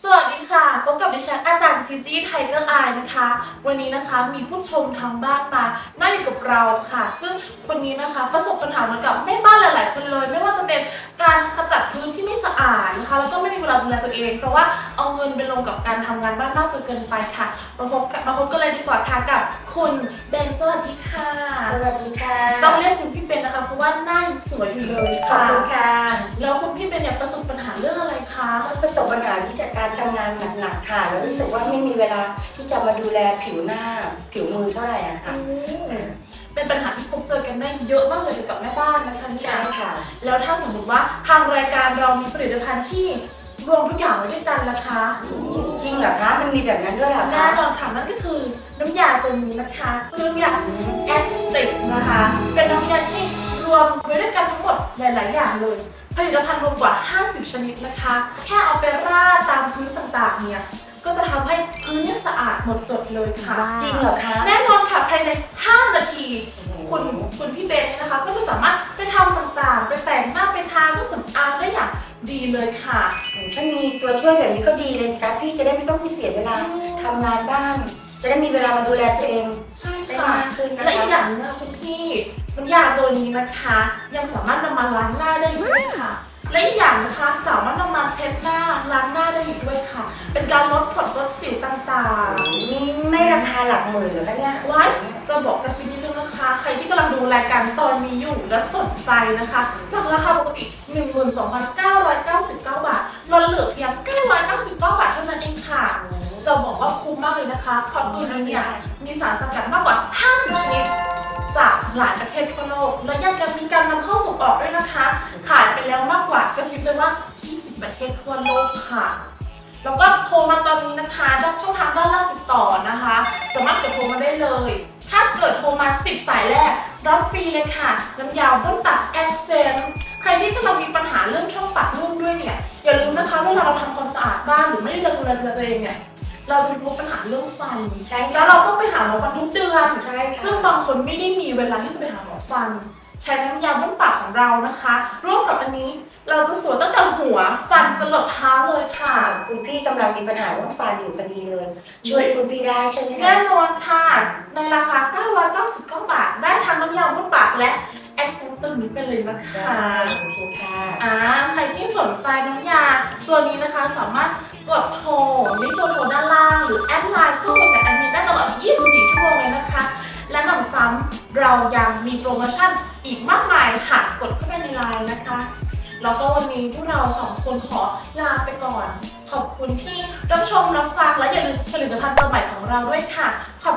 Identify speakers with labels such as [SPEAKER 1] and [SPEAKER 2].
[SPEAKER 1] สวัสดีค่ะ พบกับดิฉันอาจารย์จีจี้ไทเกอร์อายนะคะ วันนี้นะคะมีผู้ชมทางบ้านมานั่งอยู่กับเราค่ะ ซึ่งคนนี้นะคะประสบปัญหาเหมือนกับแม่บ้านหลาย ๆ คนเลยไม่ เป็นการขจัดพื้นที่ไม่สะอาดนะคะแล้วก็ไม่มีเวลาดูแลตัวเอง เพราะว่าเอาเงินไปลงกับการทำงานบ้านมากจนเกินไปค่ะมาพบกับมาพบกันเลยดีกว่าค่ะกับคุณเบนสวัสดีค่ะ
[SPEAKER 2] สวัสดีค่ะ
[SPEAKER 1] ต้องเรียกคุณพี่เบนนะคะเพราะว่าหน้ายังสวยอยู่เลย
[SPEAKER 2] ขอบ
[SPEAKER 1] ค่ะ
[SPEAKER 2] คุณค่ะ
[SPEAKER 1] แล้วคุณพี่เบนเนี่ยประสบปัญหาเรื่องอะไรคะ
[SPEAKER 2] ประสบปัญหาที่จากการทำงานหนักๆค่ะ แล้วรู้สึกว่าไม่มีเวลาที่จะมาดูแลผิวหน้าผิวมือเท่าไหร่อะค่ะ
[SPEAKER 1] จอกันได้เยอะมากเลยเกี่ยวกับแม่บ้านนะคะเนี่
[SPEAKER 2] ใช่
[SPEAKER 1] ย
[SPEAKER 2] ค่ะ
[SPEAKER 1] แล้วถ้าสมมติว่าทางรายการเรามีผลิตภัณฑ์ที่รวมทุกอย่างไว้ด้วยกันนะคะ
[SPEAKER 2] จริงเหรอคะ มันมีแบบนั้นด้วยเหรอ
[SPEAKER 1] แน่
[SPEAKER 2] คะ
[SPEAKER 1] นอนค่ะนั่นก็คือน้ำยาตัวนี้นะคะคือน้ำยา X t i x นะคะ เป็นน้ำยาที่รวมไว้ด้วยกันทั้งหมดหลาย ๆ อย่างเลยผลิตภัณฑ์รวมกว่า 50 ชนิดนะคะ แค่เอาไปราดตามพื้นต่าง ๆ เนี่ย ก็จะทำให้พื้นเนี่ยสะอาดหมดจดเลยค่ะ
[SPEAKER 2] จริงเหรอคะ
[SPEAKER 1] แน่นอนค่ะภายใน 5 นาที คุณคุณพี่เบนเนี่ยนะคะ ก็จะสามารถไปทำต่างๆ ไปแต่งหน้าไปทาเครื่องสำอางได้อย่างดีเลยค่ะ
[SPEAKER 2] ถ้ามีตัวช่วยแบบนี้ก็ดีเลยสิคะพี่จะได้ไม่ต้องไปเสียเวลาทำงานบ้านจะได้มีเวลามาดูแลตัวเอง
[SPEAKER 1] ใช่
[SPEAKER 2] ได้
[SPEAKER 1] ค่ะ
[SPEAKER 2] มากขึ้นนะคะ
[SPEAKER 1] และอีกอย่างหนึงนะคะคุณพี่น้ำยาตัวนี้นะคะ ยังสามารถนำมาล้างหน้าได้อีกด้วยค่ะ และอีกอย่างนะคะสามารถนำมาเช็ดหน้าล้างหน้าได้อีกด้วยค่ะ เป็นการลดผดลดสิวต่าง
[SPEAKER 2] นี่ไม่ราคาหลักหมื่นเหรอคะเนี่ย
[SPEAKER 1] ๆไว้จะบอกกระซิบ กำลังดูรายการตอนนี้อยู่และสนใจนะคะ จากราคาปกติ 12,999 บาทลดเหลือเพียง 999 บาทเท่านั้นเองค่ะ จะบอกว่าคุ้มมากเลยนะคะเพราะตัวนี้เนี่ยมีสารสกัดมากกว่า 50 ชนิด จากหลายประเทศทั่วโลก และยังจะมีการนำเข้าส่งออกด้วยนะคะ ขายไปแล้วมากกว่ากระซิบเลยว่า 20 ประเทศทั่วโลกค่ะแล้วก็โทรมาตอนนี้นะคะด้านช่องทางด้านล่างติดต่อนะคะ สามารถกดโทรมาได้เลย ถ้าเกิดโทรมา 10 สายแรกรับฟรีเลยค่ะน้ำยาบ้วนปากแอคเซนใครที่กำลังมีปัญหาเรื่องช่องปากนุ่มด้วยเนี่ยอย่าลืมนะคะเวลาเราทำความสะอาดบ้านหรือไม่ได้ดูแลตัวเองเนี่ยเราจะมีพบปัญหาเรื่องฟัน
[SPEAKER 2] ใช่
[SPEAKER 1] แล้วเราต้องไปหาหมอฟันทุกเดือน
[SPEAKER 2] ใช่ค่ะ
[SPEAKER 1] ซึ่งบางคนไม่ได้มีเวลาที่จะไปหาหมอฟัน ใช้น้ำยาบ้วนปากของเรานะคะ ร่วมกับอันนี้เราจะสวยตั้งแต่หัวฟันจนหลดเท้าเลยค่ะ
[SPEAKER 2] คุณพี่กำลังมีปัญหาเรื่องฟันอยู่พอดีเลย ช่วยคุณพี่ได้ใช่ไหม
[SPEAKER 1] แน่
[SPEAKER 2] คะ
[SPEAKER 1] นอนค่ะ ในราคา 999 บาท ได้ทั้งน้ำยาบ้วนปากและแอคเซนต์ตัวนี้ไปเลยนะคะ
[SPEAKER 2] ได้โอเคค่ะ
[SPEAKER 1] อ่าใครที่สนใจน้ำยาตัวนี้นะคะสามารถกดโทรลิงก์ตัวโทรด้านล่างหรือแอดไลน์คู่กับแอดมิน ซ้ำเรายังมีโปรโมชั่นอีกมากมายหากกดเข้าไปในไลน์นะคะ แล้วก็วันนี้พวกเราสองคนขอลาไปก่อน ขอบคุณที่รับชมรับฟังและอย่าลืมผลิตภัณฑ์ตัวใหม่ของเราด้วยค่ะ ขอบ